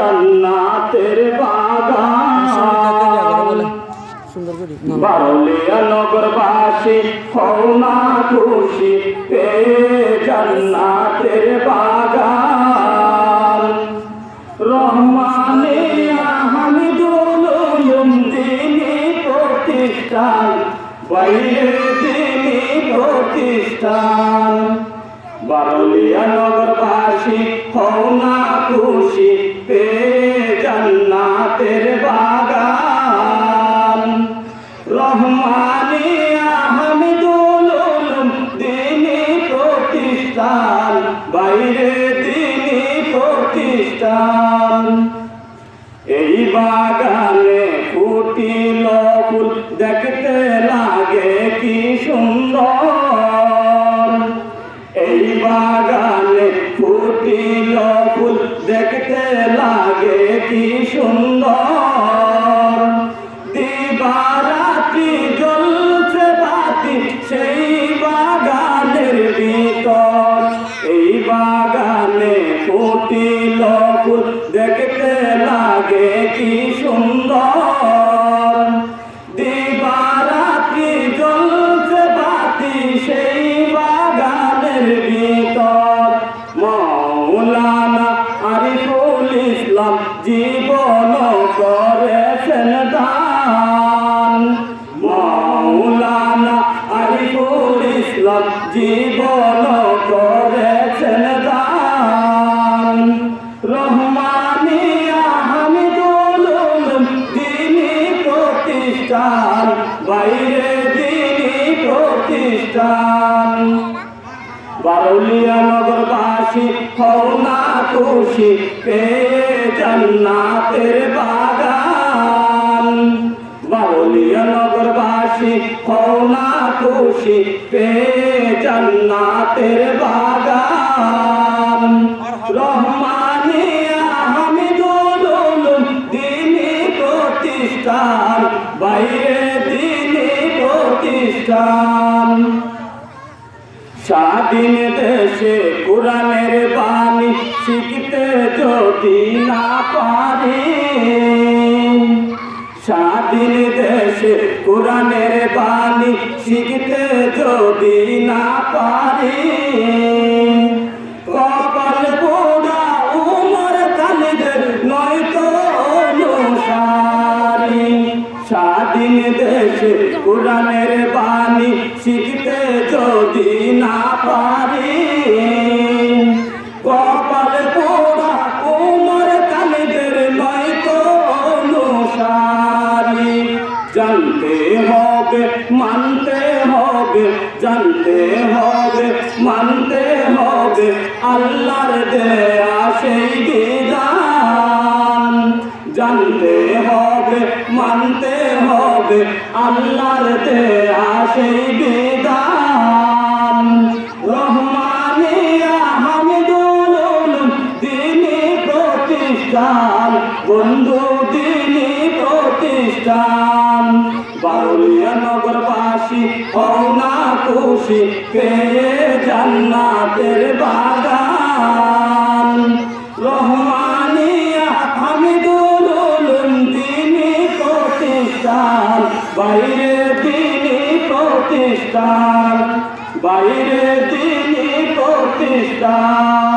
জান্নাতের বাগান। বারলিয়া নগরবাসী হও না খুশি পে জান্নাতের বাগান। রহমানে হামিদুল দিনী প্রতিষ্ঠান, বাইরে দিনী প্রতিষ্ঠান। বারলিয়া প্রতিষ্ঠান এই বাগানে ফুটিল ফুল দেখতে লাগে কি সুন্দর। এই বাগানে ফুটিল ফুল দেখতে লাগে কি সুন্দর। সুন্দর প্রতিষ্ঠান বাইরে দিনী প্রতিষ্ঠান। বারুলিয়া নগরবাসী হও না খুশি, পেয়ে জান্নাতের বাগান। বারুলিয়া নগরবাসী হও না খুশি, পেয়ে জান্নাতের বাগান। প্রতিষ্ঠান বাইরে দিনী প্রতিষ্ঠান। স্বাধীন দেশে কোরআনের বাণী শিখতে যদি না পারি, স্বাধীন দেশে কোরআনের বাণী শিখতে যদি না পারি দেশে কোরআনের বাণী শিখতে যদি না পারি মানতে হবে, জানতে হবে, মানতে হবে, আল্লাহর দেয়া হবে আল্লাহর দেয়া সেই বিধান রহমানিয়া হামিদুল দিনী প্রতিষ্ঠান, বন্ধু দিনী প্রতিষ্ঠান। বারুলিয়া নগরবাসী, হও না খুশি, পেয়ে জান্নাতের বাগান। রহমানিয়া প্রতিষ্ঠান বাইরে তিনি প্রতিষ্ঠান।